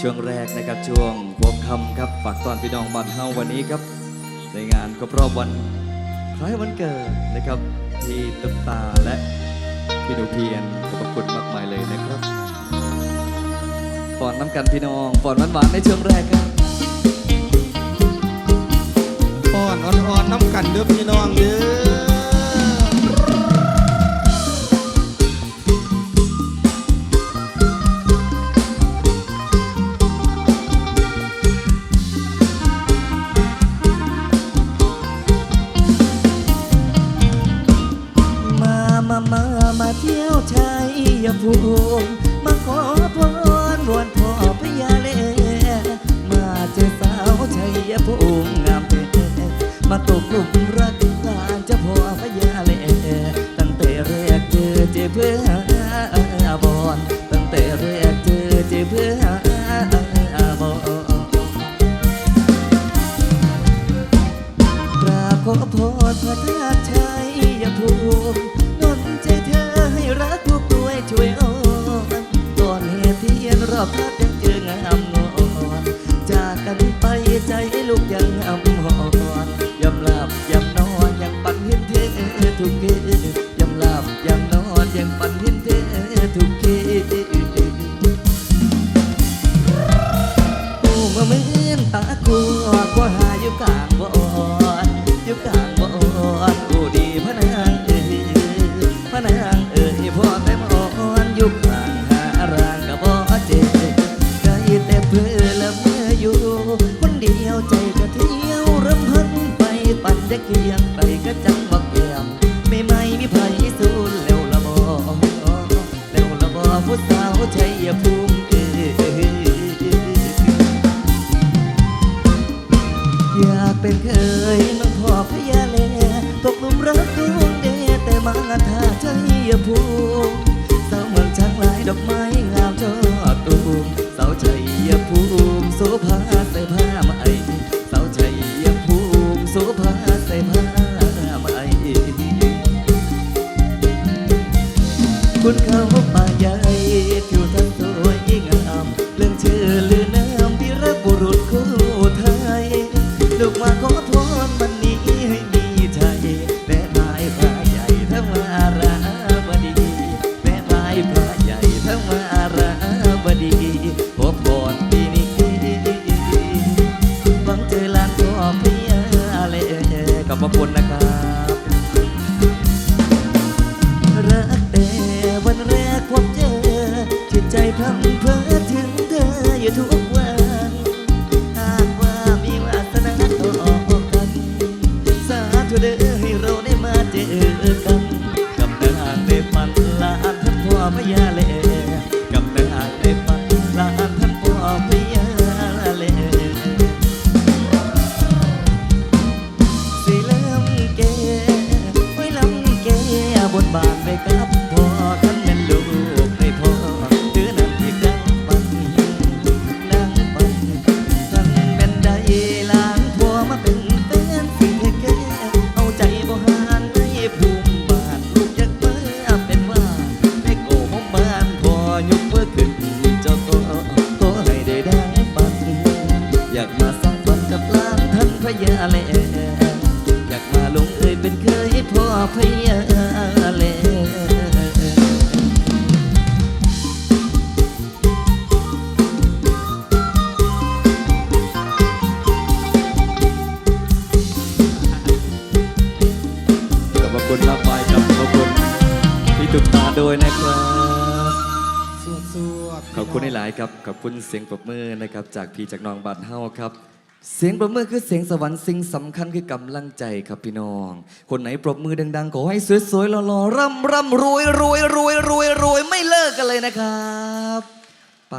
ช่วงแรกนะครับช่วงหัวค่ำครับฝากตอนพี่น้องบ้านเฮาวันนี้ครับ ในงานครบรอบวันคล้ายวันเกิดนะครับที่ตุ๊กตาและพี่หนูเพียนขอบพระคุณมากมายเลยนะครับฟอนน้ำกันพี่น้องฟอนหวานๆในช่วงแรกครับ ภูมิมาขอพรวลพ่อพญาเลมาเจอสาวชัยภูมิงามเป็นมาตกหลุมรักงานเจ้าพ่อพญาเลตั้งแต่แรกเจอเจอเพื่อ ใจลูกยังอำหอนยำหลับยำนอนยังปั่นเห็นเธอทุกคืนยำหลับยำนอนยังปั่นเห็นเธอทุกคืนกูมาเหมือนตากูกว่าหาอยู่กลางบ่อนอยู่กลางบ่อนกูดีพะนางเอ้ยพะนางเอ้ยพ่อแต่มอนอยู่กลางหารางก็บ่เจ็บได้แต่เพื่อียงไปก็จังหวะแก้มไม่ไม่มีไผสู้แล้วละบ่แล้วละบ่ผู้สาวชัยภูมิเอ้ยอยากเป็นเคยมังพอพญาแลตกลุมรักดวงเดแต่มาท่าใจภูมิสาวเมืองช้างลายดอกไม้งามจอดตูมสาวชัยภูมิโสภาใส่ผ้าไหมสาวชัยภู ขอบพระคุณนะครับ รักแต่วันแรกพบเจอจิตใจพังเพลอถึงเธออยู่ทุกวัน หากว่ามีวาสนาต่อกัน สาธุเด้อให้เราได้มาเจอกัน กับนางในฝันลานท่านพ่อพญาเล ท่าแลอยากมาลงเอ่ยเป็นเคยพ่อพญาแลขอบคุณมากมายครับขอบคุณพี่ตุ๊กตาด้วยนะครับขอบคุณหลายๆครับ ขอบคุณเสียงปรบมือนะครับ จากพี่จากน้องบานเฮาครับ เสียงปรบมือคือเสียงสวรรค์สิ่งสำคัญคือกำลังใจครับพี่น้อง คนไหนปรบมือดังๆ ขอให้สวยๆหล่อๆร่ำร่ำรวยรวยรวยรวยรวยไม่เลิกกันเลยนะครับ